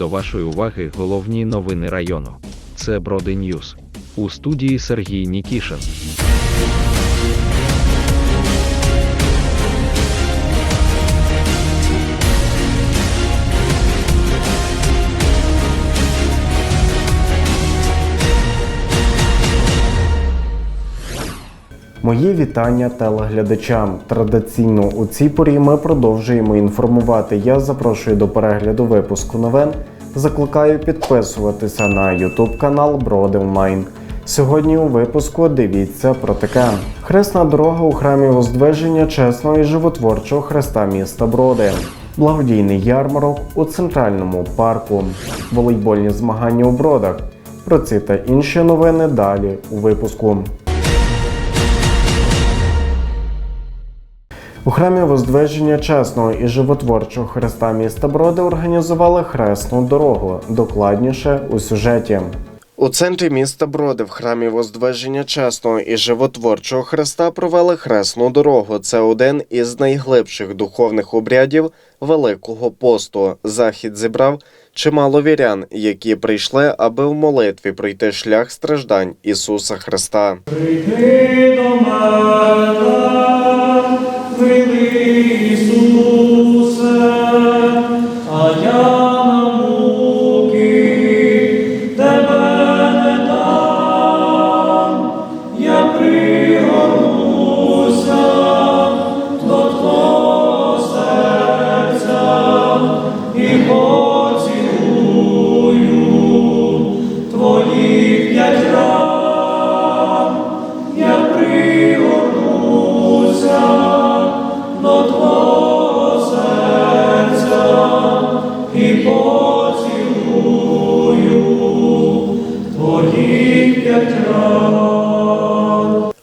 до вашої уваги головні новини району. Це Броди Ньюз. У студії Сергій Нікішин. Мої вітання телеглядачам. Традиційно у цій порі ми продовжуємо інформувати. Я запрошую до перегляду випуску новин. Закликаю підписуватися на YouTube канал Броди Онлайн. Сьогодні у випуску дивіться про таке: Хресна дорога у храмі Воздвиження чесного і животворчого Христа міста Броди. Благодійний ярмарок у центральному парку, волейбольні змагання у бродах. Про ці та інші новини далі у випуску. У храмі Воздвиження чесного і животворчого Христа міста Броди організували хресну дорогу. Докладніше у сюжеті. У центрі міста Броди в храмі Воздвиження чесного і животворчого Христа провели хресну дорогу. Це один із найглибших духовних обрядів Великого посту. Захід зібрав чимало вірян, які прийшли, аби в молитві пройти шлях страждань Ісуса Христа. Прийди до мене,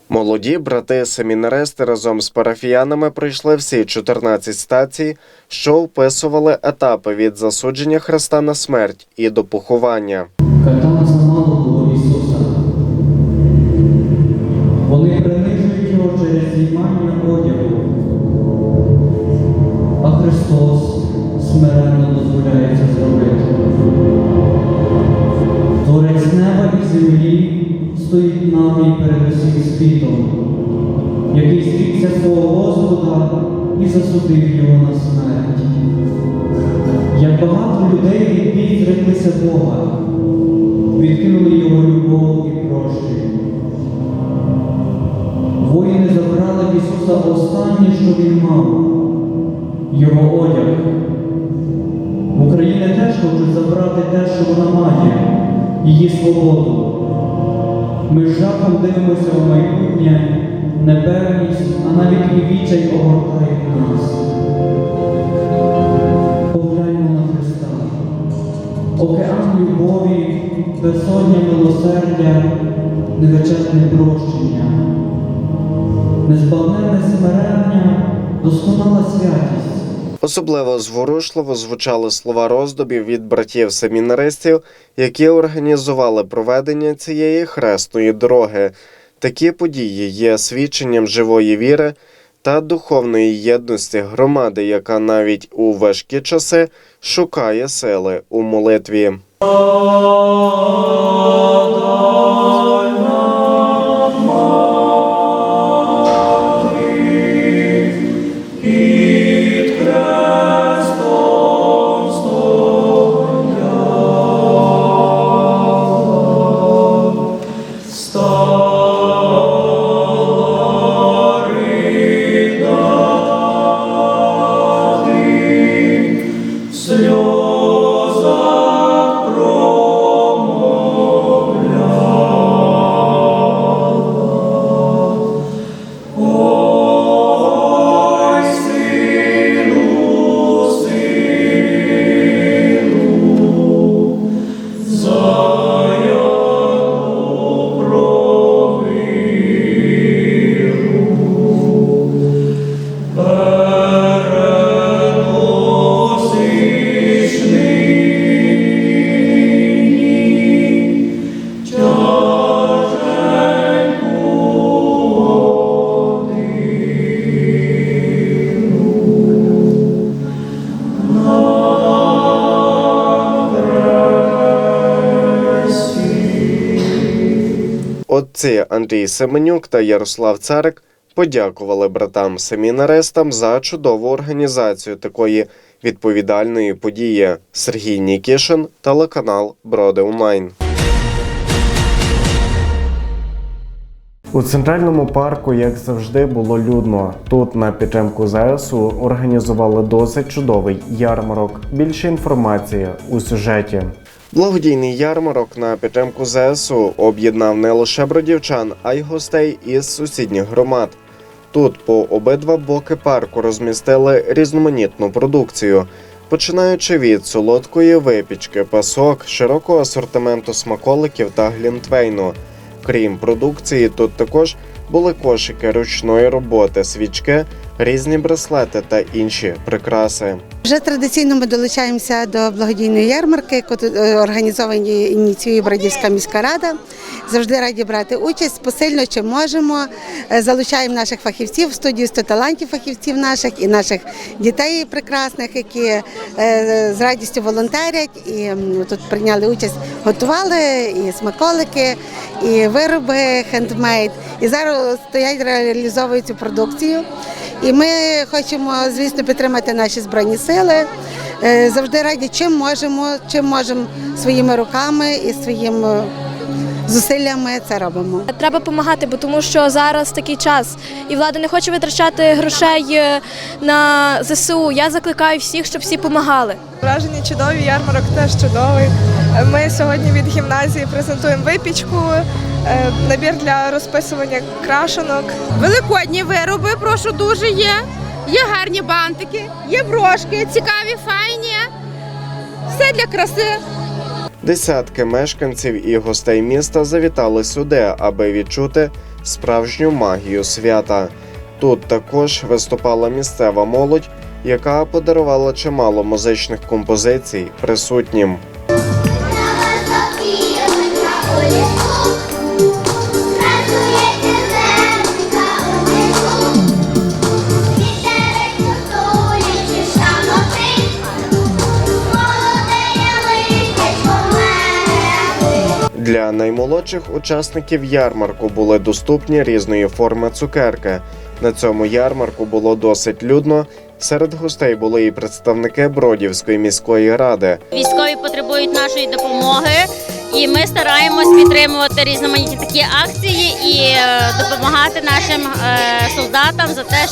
Молоді брати семінаристи разом з парафіянами пройшли всі 14 стацій, що описували етапи від засудження Христа на смерть і до поховання. Знімання одягу. А Христос смиренно дозволяє це зробити. Творець неба і землі стоїть нами перед усім світом, який зрікся свого Господа і засудив його на смерть. Як багато людей відбій Бога, відкинули його любов і прощення. Воїни забрали в Ісуса останнє, що він мав, його одяг. Україна теж хочуть забрати те, що вона має, її свободу. Ми з жахом дивимося в майбутнє, непевність, а навіть і відчай огортає нас. Погляньмо на Христа. Океан любові, безсоння милосердя, невичерпне прощення, незбавненне смирення, досконала святість. Особливо зворушливо звучали слова роздобів від братів семінаристів, які організували проведення цієї хресної дороги. Такі події є свідченням живої віри та духовної єдності громади, яка навіть у важкі часи шукає сили у молитві. Андрій Семенюк та Ярослав Царик подякували братам семінаристам за чудову організацію такої відповідальної події. Сергій Нікішин, телеканал Броди Онлайн. У центральному парку, як завжди, було людно. Тут на підтримку ЗСУ організували досить чудовий ярмарок. Більше інформації у сюжеті. Благодійний ярмарок на підтримку ЗСУ об'єднав не лише бродівчан, а й гостей із сусідніх громад. Тут по обидва боки парку розмістили різноманітну продукцію, починаючи від солодкої випічки, пасок, широкого асортименту смаколиків та глінтвейну. Крім продукції, тут також були кошики ручної роботи, свічки, різні браслети та інші прикраси. Вже традиційно ми долучаємося до благодійної ярмарки, яку е, організовані ініціює Бродівська міська рада. Завжди раді брати участь посильно, чи можемо. Е, Залучаємо наших фахівців в студію 100 талантів фахівців наших і наших дітей прекрасних, які е, з радістю волонтерять і тут прийняли участь, готували і смаколики, і вироби хендмейд. І зараз стоять, реалізовують цю продукцію. Ми хочемо, звісно, підтримати наші збройні сили. Е, Завжди раді, чим можемо, чим можемо своїми руками і своїми зусиллями це робимо. Треба допомагати, бо тому що зараз такий час, і влада не хоче витрачати грошей е, на ЗСУ. Я закликаю всіх, щоб всі допомагали. Враження чудові, ярмарок теж чудовий. Ми сьогодні від гімназії презентуємо випічку, е, набір для розписування крашенок. Великодні вироби, прошу дуже є. Є гарні бантики, є брошки, цікаві, файні. Все для краси. Десятки мешканців і гостей міста завітали сюди, аби відчути справжню магію свята. Тут також виступала місцева молодь, яка подарувала чимало музичних композицій присутнім. Для наймолодших учасників ярмарку були доступні різної форми цукерки. На цьому ярмарку було досить людно. Серед гостей були і представники Бродівської міської ради. Військові потребують нашої допомоги, і ми стараємось підтримувати різноманітні такі акції і е, допомагати нашим е, солдатам за те,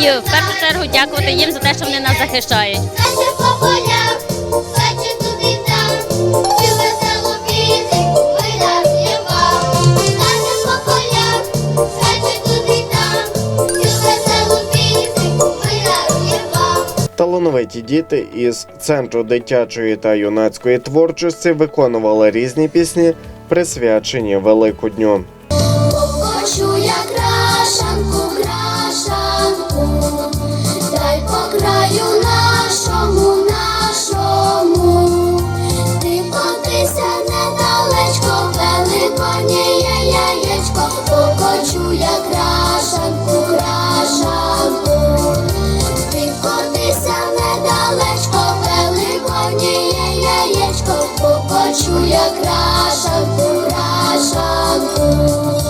і в першу чергу дякувати їм за те, що вони нас захищають. Талановиті діти із центру дитячої та юнацької творчості виконували різні пісні, присвячені Великодню. Я крашанку,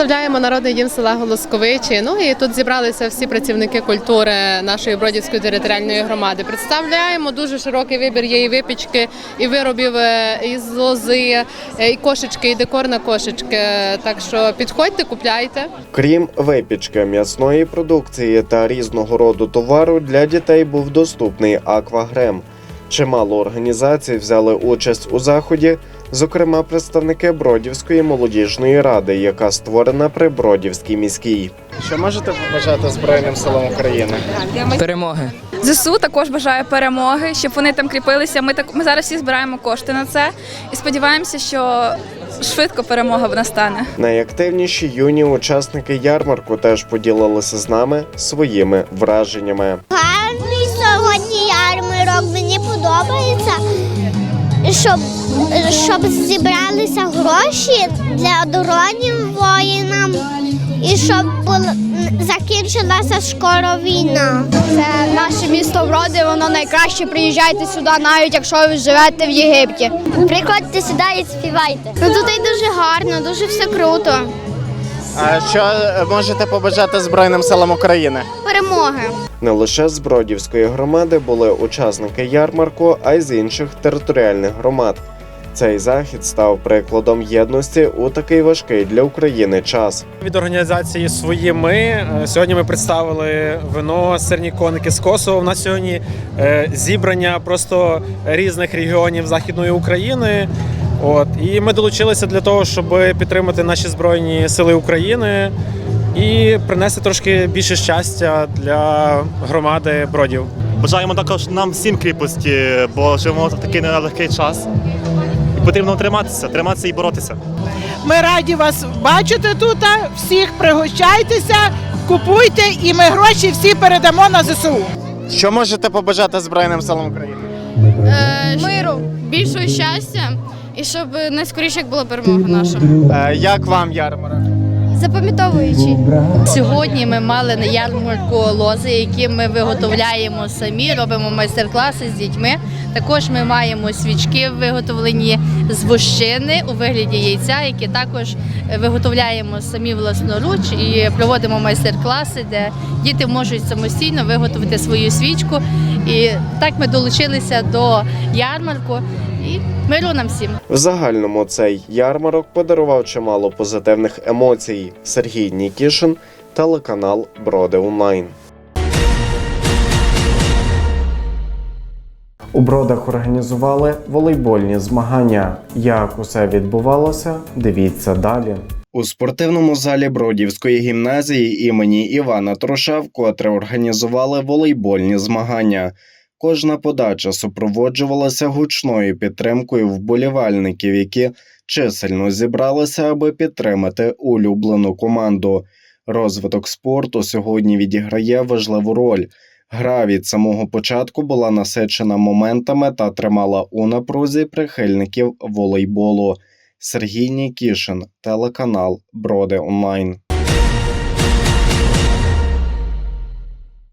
представляємо народний дім села Голосковичі. Ну і тут зібралися всі працівники культури нашої Бродівської територіальної громади. Представляємо дуже широкий вибір є і випічки, і виробів е, із лози, е, і кошечки, і декор на кошечки. Так що підходьте, купляйте. Крім випічки, м'ясної продукції та різного роду товару для дітей був доступний аквагрем. Чимало організацій взяли участь у заході, зокрема представники Бродівської молодіжної ради, яка створена при Бродівській міській. Що можете побажати Збройним силам України? Перемоги. ЗСУ також бажає перемоги, щоб вони там кріпилися. Ми так ми зараз всі збираємо кошти на це і сподіваємося, що швидко перемога настане. Найактивніші юні учасники ярмарку теж поділилися з нами своїми враженнями. Гарний щоб, щоб зібралися гроші для дронів воїнам і щоб була, закінчилася скоро війна. Це наше місто вроди, воно найкраще. Приїжджайте сюди, навіть якщо ви живете в Єгипті. Приходьте сюди і співайте. Ну тут і дуже гарно, дуже все круто. А що можете побажати Збройним силам України? Перемоги. Не лише з Бродівської громади були учасники ярмарку, а й з інших територіальних громад. Цей захід став прикладом єдності у такий важкий для України час. Від організації свої ми е, сьогодні ми представили вино сирні коники з Косово. У нас сьогодні е, зібрання просто різних регіонів Західної України. От і ми долучилися для того, щоб підтримати наші збройні сили України і принести трошки більше щастя для громади бродів. Бажаємо також нам всім кріпості, бо живемо в такий нелегкий час. І потрібно триматися, триматися і боротися. Ми раді вас бачити тут. Всіх пригощайтеся, купуйте, і ми гроші всі передамо на ЗСУ. Що можете побажати Збройним силам України? Миру, більшого щастя і щоб найскоріше була перемога наша. Е, як вам ярмарок? Запам'ятовуючи. Сьогодні ми мали на ярмарку лози, які ми виготовляємо самі, робимо майстер-класи з дітьми. Також ми маємо свічки виготовлені з вощини у вигляді яйця, які також виготовляємо самі власноруч і проводимо майстер-класи, де діти можуть самостійно виготовити свою свічку. І так ми долучилися до ярмарку. І миру нам всім. В загальному цей ярмарок подарував чимало позитивних емоцій. Сергій Нікішин, телеканал Броди Онлайн. У бродах організували волейбольні змагання. Як усе відбувалося, дивіться далі. У спортивному залі Бродівської гімназії імені Івана Троша вкотре організували волейбольні змагання. Кожна подача супроводжувалася гучною підтримкою вболівальників, які чисельно зібралися, аби підтримати улюблену команду. Розвиток спорту сьогодні відіграє важливу роль. Гра від самого початку була насичена моментами та тримала у напрузі прихильників волейболу. Сергій Нікішин, телеканал Броди Онлайн.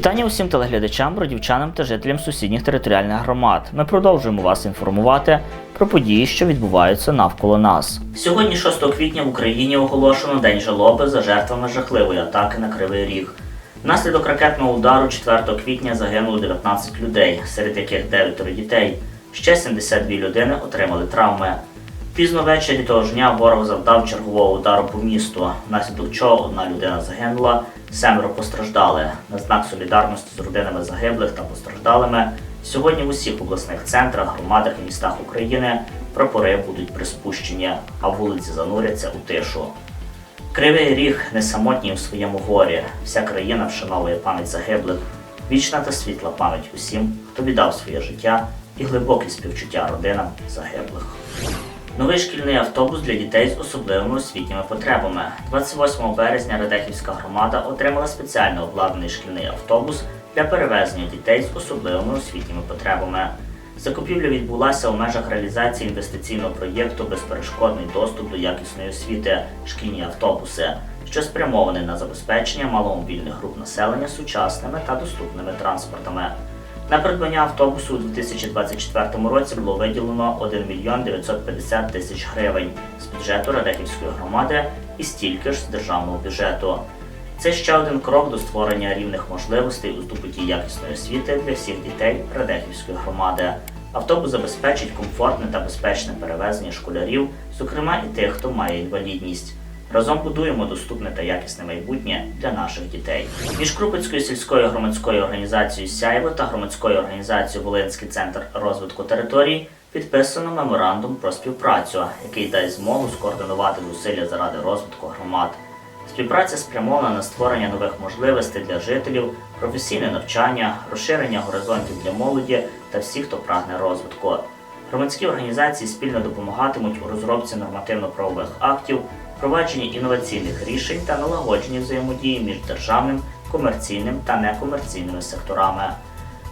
Вітання усім телеглядачам, бродівчанам та жителям сусідніх територіальних громад. Ми продовжуємо вас інформувати про події, що відбуваються навколо нас. Сьогодні, 6 квітня, в Україні оголошено День жалоби за жертвами жахливої атаки на Кривий Ріг. Внаслідок ракетного удару 4 квітня загинуло 19 людей, серед яких 9 дітей. Ще 72 людини отримали травми. Пізно ввечері того ж дня ворог завдав чергового удару по місту, внаслідок чого одна людина загинула, семеро постраждали. На знак солідарності з родинами загиблих та постраждалими сьогодні в усіх обласних центрах, громадах і містах України прапори будуть приспущені, а вулиці зануряться у тишу. Кривий ріг не самотній у своєму горі. Вся країна вшановує пам'ять загиблих, вічна та світла пам'ять усім, хто віддав своє життя і глибокі співчуття родинам загиблих. Новий шкільний автобус для дітей з особливими освітніми потребами. 28 березня Радехівська громада отримала спеціально обладнаний шкільний автобус для перевезення дітей з особливими освітніми потребами. Закупівля відбулася у межах реалізації інвестиційного проєкту Безперешкодний доступ до якісної освіти шкільні автобуси, що спрямований на забезпечення маломобільних груп населення сучасними та доступними транспортами. На придбання автобусу у 2024 році було виділено 1 мільйон 950 тисяч гривень з бюджету Радехівської громади і стільки ж з державного бюджету. Це ще один крок до створення рівних можливостей у здобутті якісної освіти для всіх дітей Радехівської громади. Автобус забезпечить комфортне та безпечне перевезення школярів, зокрема і тих, хто має інвалідність. Разом будуємо доступне та якісне майбутнє для наших дітей. Між Крупицькою сільською громадською організацією Сяйво та громадською організацією Волинський центр розвитку територій підписано меморандум про співпрацю, який дасть змогу скоординувати зусилля заради розвитку громад. Співпраця спрямована на створення нових можливостей для жителів, професійне навчання, розширення горизонтів для молоді та всіх, хто прагне розвитку. Громадські організації спільно допомагатимуть у розробці нормативно-правових актів, впровадженні інноваційних рішень та налагодженні взаємодії між державним, комерційним та некомерційними секторами.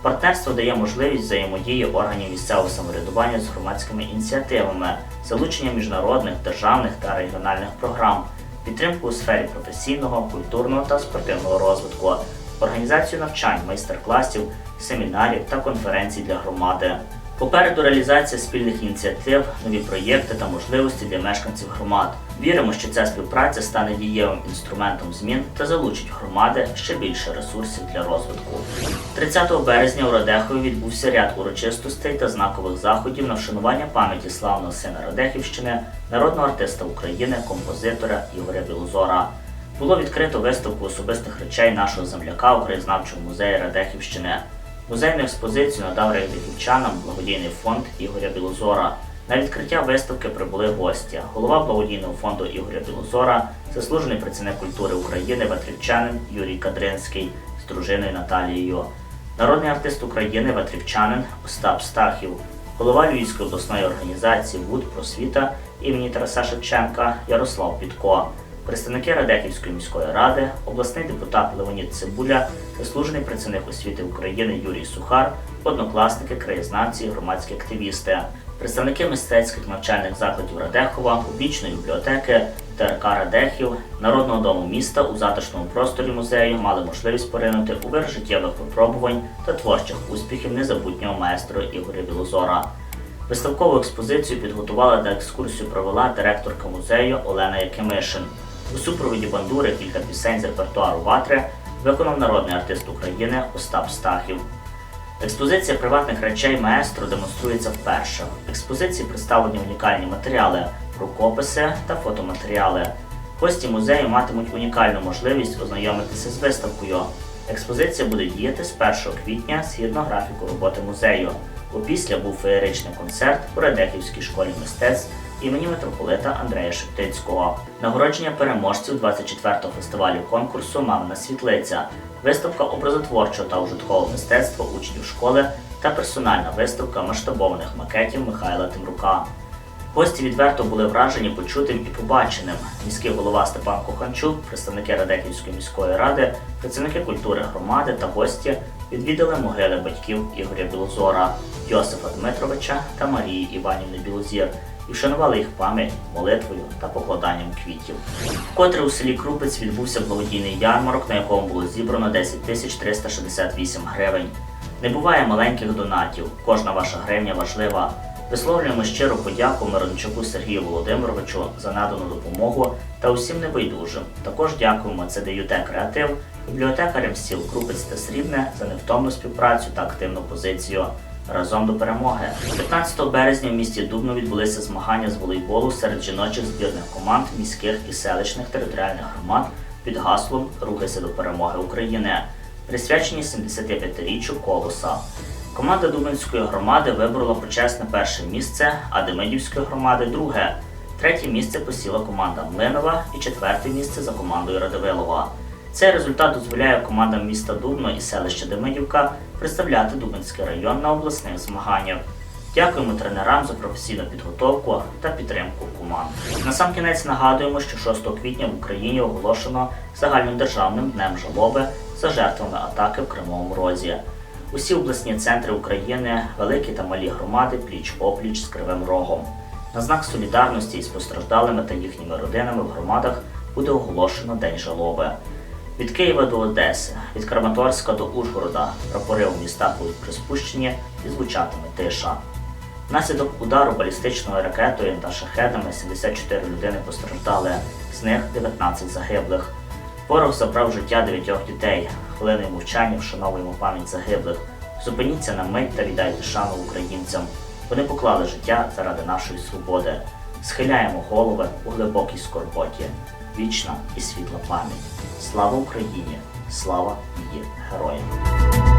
Партнерство дає можливість взаємодії органів місцевого самоврядування з громадськими ініціативами, залучення міжнародних, державних та регіональних програм, підтримку у сфері професійного, культурного та спортивного розвитку, організацію навчань, майстер-класів, семінарів та конференцій для громади. Попереду реалізація спільних ініціатив, нові проєкти та можливості для мешканців громад. Віримо, що ця співпраця стане дієвим інструментом змін та залучить громади ще більше ресурсів для розвитку. 30 березня у Радехові відбувся ряд урочистостей та знакових заходів на вшанування пам'яті славного сина Радехівщини, народного артиста України, композитора Ігоря Білозора. Було відкрито виставку особистих речей нашого земляка у краєзнавчому музеї Радехівщини. Музейну експозицію надав радиківчанам благодійний фонд Ігоря Білозора. На відкриття виставки прибули гості. Голова благодійного фонду Ігоря Білозора, заслужений працівник культури України, ветрівчанин Юрій Кадринський з дружиною Наталією, народний артист України, ветрівчанин Остап Стахів, голова Львівської обласної організації ВУД Просвіта імені Тараса Шевченка Ярослав Підко представники Радехівської міської ради, обласний депутат Леонід Цибуля, заслужений працівник освіти України Юрій Сухар, однокласники, краєзнавці, громадські активісти, представники мистецьких навчальних закладів Радехова, публічної бібліотеки, ТРК Радехів, Народного дому міста у затишному просторі музею мали можливість поринути у вир життєвих випробувань та творчих успіхів незабутнього майстра Ігоря Білозора. Виставкову експозицію підготувала та екскурсію провела директорка музею Олена Якимишин. У супроводі бандури кілька пісень з репертуару Ватри виконав народний артист України Остап Стахів. Експозиція приватних речей маестро демонструється вперше. В експозиції представлені унікальні матеріали, рукописи та фотоматеріали. Гості музею матимуть унікальну можливість ознайомитися з виставкою. Експозиція буде діяти з 1 квітня згідно графіку роботи музею. Опісля був феєричний концерт у Радехівській школі мистецтв імені митрополита Андрея Шептицького. Нагородження переможців 24-го фестивалю конкурсу Мамина світлиця, виставка образотворчого та ужиткового мистецтва учнів школи та персональна виставка масштабованих макетів Михайла Тимрука. Гості відверто були вражені почутим і побаченим. Міський голова Степан Коханчук, представники Радехівської міської ради, працівники культури громади та гості відвідали могили батьків Ігоря Білозора, Йосифа Дмитровича та Марії Іванівни Білозір і вшанували їх пам'ять молитвою та покладанням квітів. Вкотре у селі Крупець відбувся благодійний ярмарок, на якому було зібрано 10 тисяч 368 гривень. Не буває маленьких донатів, кожна ваша гривня важлива. Висловлюємо щиру подяку Мирончуку Сергію Володимировичу за надану допомогу та усім небайдужим. Також дякуємо ЦДЮТ Креатив, бібліотекарям сіл Крупець та Срібне за невтомну співпрацю та активну позицію. Разом до перемоги. 15 березня в місті Дубно відбулися змагання з волейболу серед жіночих збірних команд міських і селищних територіальних громад під гаслом Рухайся до перемоги України, присвячені 75-річчю колоса. Команда Дубинської громади виборола почесне перше місце, а Демидівської громади друге. Третє місце посіла команда Млинова і четверте місце за командою Радивилова. Цей результат дозволяє командам міста Дубно і селища Демидівка представляти Дубинський район на обласних змаганнях. Дякуємо тренерам за професійну підготовку та підтримку команд. Насамкінець нагадуємо, що 6 квітня в Україні оголошено загальнодержавним днем жалоби за жертвами атаки в Кривому Розі. Усі обласні центри України, великі та малі громади пліч-опліч з Кривим Рогом. На знак солідарності із постраждалими та їхніми родинами в громадах буде оголошено День жалоби. Від Києва до Одеси, від Краматорська до Ужгорода прапори у містах будуть приспущені і звучатиме тиша. Внаслідок удару балістичною ракетою та шахедами 74 людини постраждали, з них 19 загиблих. Ворог забрав життя дев'ятьох дітей. Хвилиною мовчання вшановуємо пам'ять загиблих. Зупиніться на мить та віддайте шану українцям. Вони поклали життя заради нашої свободи. Схиляємо голови у глибокій скорботі. Вічна і світла пам'ять. Слава Україні! Слава її героям!